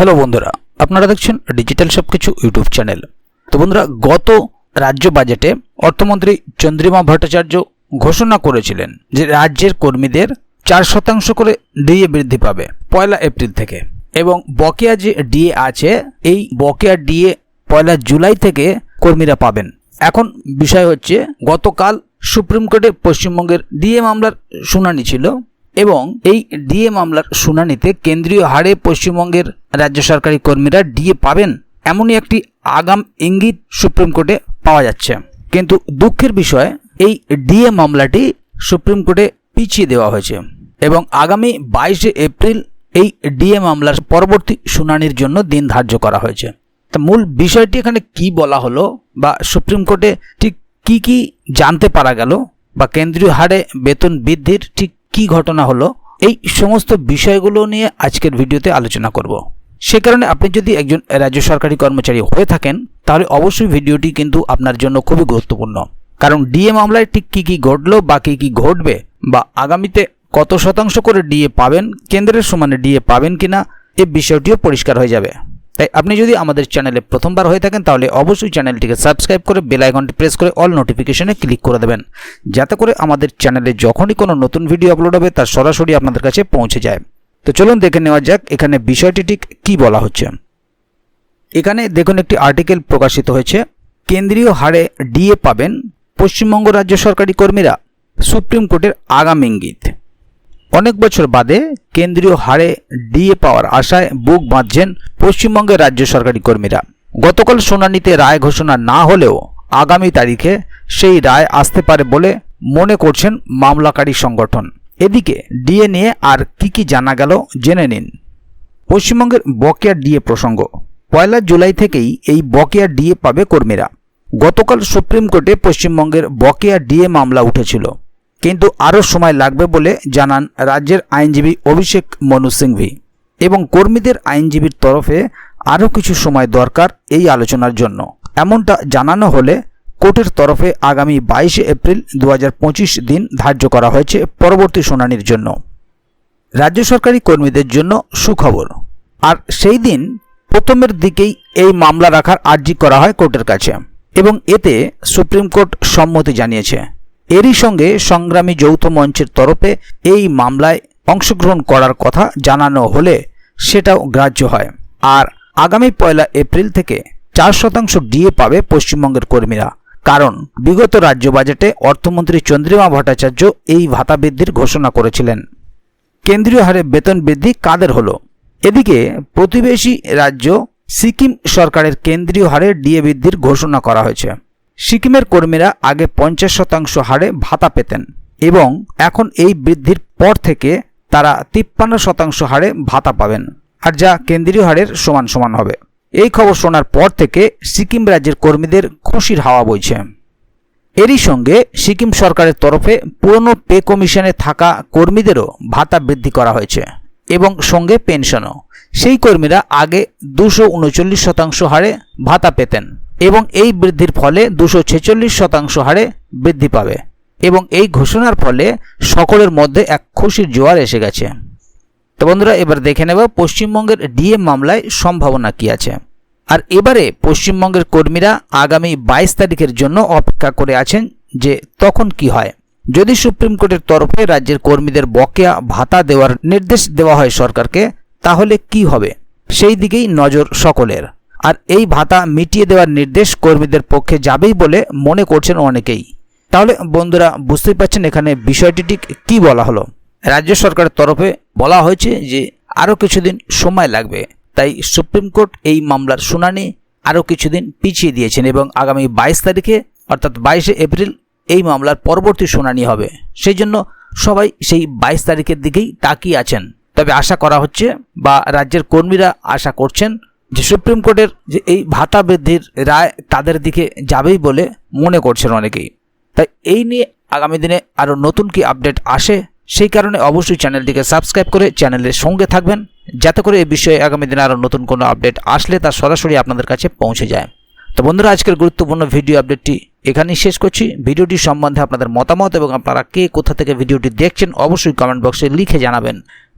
Hello বন্ধুরা, আপনারা দেখছেন ডিজিটাল সব কিছু ইউটিউব চ্যানেল। তো বন্ধুরা, গত রাজ্য বাজেটে অর্থমন্ত্রী চন্দ্রিমা ভট্টাচার্য ঘোষণা করেছিলেন যে রাজ্যের কর্মীদের চার শতাংশ করে ডিএ বৃদ্ধি পাবে পয়লা এপ্রিল থেকে। এবং বকেয়া যে ডিএ আছে, এই বকেয়া ডিএ পয়লা জুলাই থেকে কর্মীরা পাবেন। এখন বিষয় হচ্ছে, গতকাল সুপ্রিম কোর্টে পশ্চিমবঙ্গের ডিএ মামলার শুনানি ছিল। এবং এই ডিএ মামলার শুনানিতে কেন্দ্রীয় হারে পশ্চিমবঙ্গের রাজ্য সরকারি কর্মীরা ডিএ পাবেন এমনই একটি আগাম ইঙ্গিত সুপ্রিম কোর্টে পাওয়া যাচ্ছে। কিন্তু দুঃখের বিষয়, এই ডিএ মামলাটি সুপ্রিম কোর্টে পিছিয়ে দেওয়া হয়েছে এবং আগামী বাইশে এপ্রিল এই ডিএ মামলার পরবর্তী শুনানির জন্য দিন ধার্য করা হয়েছে। তা মূল বিষয়টি এখানে কি বলা হলো বা সুপ্রিম কোর্টে ঠিক কি কি জানতে পারা গেল বা কেন্দ্রীয় হারে বেতন বৃদ্ধির ঠিক কি ঘটনা হলো, এই সমস্ত বিষয়গুলো নিয়ে আজকের ভিডিওতে আলোচনা করব। সে কারণে আপনি যদি একজন রাজ্য সরকারি কর্মচারী হয়ে থাকেন, তাহলে অবশ্যই ভিডিওটি কিন্তু আপনার জন্য খুবই গুরুত্বপূর্ণ। কারণ ডিএ মামলায় ঠিক কী কী ঘটলো বা কী কী ঘটবে, বা আগামীতে কত শতাংশ করে ডিএ পাবেন, কেন্দ্রের সমানে ডিএ পাবেন কিনা, এ বিষয়টিও পরিষ্কার হয়ে যাবে। তাই আপনি যদি আমাদের চ্যানেলে প্রথমবার হয়ে থাকেন, তাহলে অবশ্যই চ্যানেলটিকে সাবস্ক্রাইব করে বেল আইকনটি প্রেস করে অল নোটিফিকেশনে ক্লিক করে দেবেন। যাতে করে আমাদের চ্যানেলে যখনই কোনো নতুন ভিডিও আপলোড হবে তার সরাসরি আপনাদের কাছে পৌঁছে যায়। তো চলুন দেখে নেওয়া যাক, এখানে বিষয়টি ঠিক কী বলা হচ্ছে। এখানে দেখুন, একটি আর্টিকেল প্রকাশিত হয়েছে। কেন্দ্রীয় হারে ডিএ পাবেন পশ্চিমবঙ্গ রাজ্য সরকারি কর্মীরা। সুপ্রিম কোর্টের আগাম ইঙ্গিত। অনেক বছর বাদে কেন্দ্রীয় হারে ডিএ পাওয়ার আশায় বুক বাঁধছেন পশ্চিমবঙ্গের রাজ্য সরকারি কর্মীরা। গতকাল শুনানিতে রায় ঘোষণা না হলেও আগামী তারিখে সেই রায় আসতে পারে বলে মনে করছেন মামলাকারী সংগঠন। এদিকে ডিএ নিয়ে আর কি কি জানা গেল জেনে নিন। পশ্চিমবঙ্গের বকেয়া ডিএ প্রসঙ্গ। পয়লা জুলাই থেকেই এই বকেয়া ডিএ পাবে কর্মীরা। গতকাল সুপ্রিম কোর্টে পশ্চিমবঙ্গের বকেয়া ডিএ মামলা উঠেছিল। কিন্তু আরও সময় লাগবে বলে জানান রাজ্যের আইনজীবী অভিষেক মনু সিংভি। এবং কর্মীদের আইনজীবীর তরফে আরও কিছু সময় দরকার এই আলোচনার জন্য। এমনটা জানানো হলে কোর্টের তরফে আগামী বাইশে এপ্রিল দু হাজার পঁচিশ দিন ধার্য করা হয়েছে পরবর্তী শুনানির জন্য। রাজ্য সরকারি কর্মীদের জন্য সুখবর। আর সেই দিন প্রথমের দিকেই এই মামলা রাখার আর্জি করা হয় কোর্টের কাছে। এবং এতে সুপ্রিম কোর্ট সম্মতি জানিয়েছে। এরই সঙ্গে সংগ্রামী যৌথ মঞ্চের তরফে এই মামলায় অংশগ্রহণ করার কথা জানানো হলে সেটাও গ্রাহ্য হয়। আর আগামী পয়লা এপ্রিল থেকে চার শতাংশ ডিএ পাবে পশ্চিমবঙ্গের কর্মীরা। কারণ বিগত রাজ্য বাজেটে অর্থমন্ত্রী চন্দ্রিমা ভট্টাচার্য এই ভাতা বৃদ্ধির ঘোষণা করেছিলেন। কেন্দ্রীয় হারে বেতন বৃদ্ধি কাদের হলো? এদিকে প্রতিবেশী রাজ্য সিকিম সরকারের কেন্দ্রীয় হারে ডিএ বৃদ্ধির ঘোষণা করা হয়েছে। সিকিমের কর্মীরা আগে পঞ্চাশ শতাংশ হারে ভাতা পেতেন এবং এখন এই বৃদ্ধির পর থেকে তারা তিপ্পান্ন শতাংশ হারে ভাতা পাবেন। আর যা কেন্দ্রীয় হারের সমান সমান হবে। এই খবর শোনার পর থেকে সিকিম রাজ্যের কর্মীদের খুশির হাওয়া বইছে। এরই সঙ্গে সিকিম সরকারের তরফে পুরনো পে কমিশনে থাকা কর্মীদেরও ভাতা বৃদ্ধি করা হয়েছে এবং সঙ্গে পেনশনও। সেই কর্মীরা আগে দুশো উনচল্লিশ শতাংশ হারে ভাতা পেতেন। এবং এই বৃদ্ধির ফলে দুশো ছেচল্লিশ শতাংশ হারে বৃদ্ধি পাবে। এবং এই ঘোষণার ফলে সকলের মধ্যে এক খুশির জোয়ার এসে গেছে। তো বন্ধুরা, এবার দেখে নেব পশ্চিমবঙ্গের ডিএম মামলায় সম্ভাবনা কি আছে। আর এবারে পশ্চিমবঙ্গের কর্মীরা আগামী বাইশ তারিখের জন্য অপেক্ষা করে আছেন যে তখন কি হয়। যদি সুপ্রিম কোর্টের তরফে রাজ্যের কর্মীদের বকেয়া ভাতা দেওয়ার নির্দেশ দেওয়া হয় সরকারকে, তাহলে কি হবে? সেই দিকেই নজর সকলের। আর এই ভাতা মিটিয়ে দেওয়ার নির্দেশ কর্মীদের পক্ষে যাবেই বলে মনে করছেন অনেকেই। তাহলে বন্ধুরা বুঝতেই পারছেন এখানে বিষয়টি ঠিক কী বলা হলো। রাজ্য সরকারের তরফে বলা হয়েছে যে আরও কিছুদিন সময় লাগবে। তাই সুপ্রিম কোর্ট এই মামলার শুনানি আরও কিছুদিন পিছিয়ে দিয়েছেন এবং আগামী বাইশ তারিখে, অর্থাৎ বাইশে এপ্রিল, এই মামলার পরবর্তী শুনানি হবে। সেই জন্য সবাই সেই বাইশ তারিখের দিকেই তাকিয়ে আছেন। তবে আশা করা হচ্ছে বা রাজ্যের কর্মীরা আশা করছেন যে সুপ্রিম কোর্টের যে এই ভাতা বৃদ্ধির রায় তাদের দিকে যাবেই বলে মনে করছেন অনেকেই। তাই এই নিয়ে আগামী দিনে আরও নতুন কি আপডেট আসে সেই কারণে অবশ্যই চ্যানেলটিকে সাবস্ক্রাইব করে চ্যানেলের সঙ্গে থাকবেন, যাতে করে এই বিষয়ে আগামী দিনে আরও নতুন কোনো আপডেট আসলে তা সরাসরি আপনাদের কাছে পৌঁছে যায়। তো বন্ধুরা, আজকের গুরুত্বপূর্ণ ভিডিও আপডেটটি এখানেই শেষ করছি। ভিডিওটি সম্বন্ধে আপনাদের মতামত এবং আপনারা কে কোথা থেকে ভিডিওটি দেখছেন অবশ্যই কমেন্ট বক্সে লিখে জানাবেন।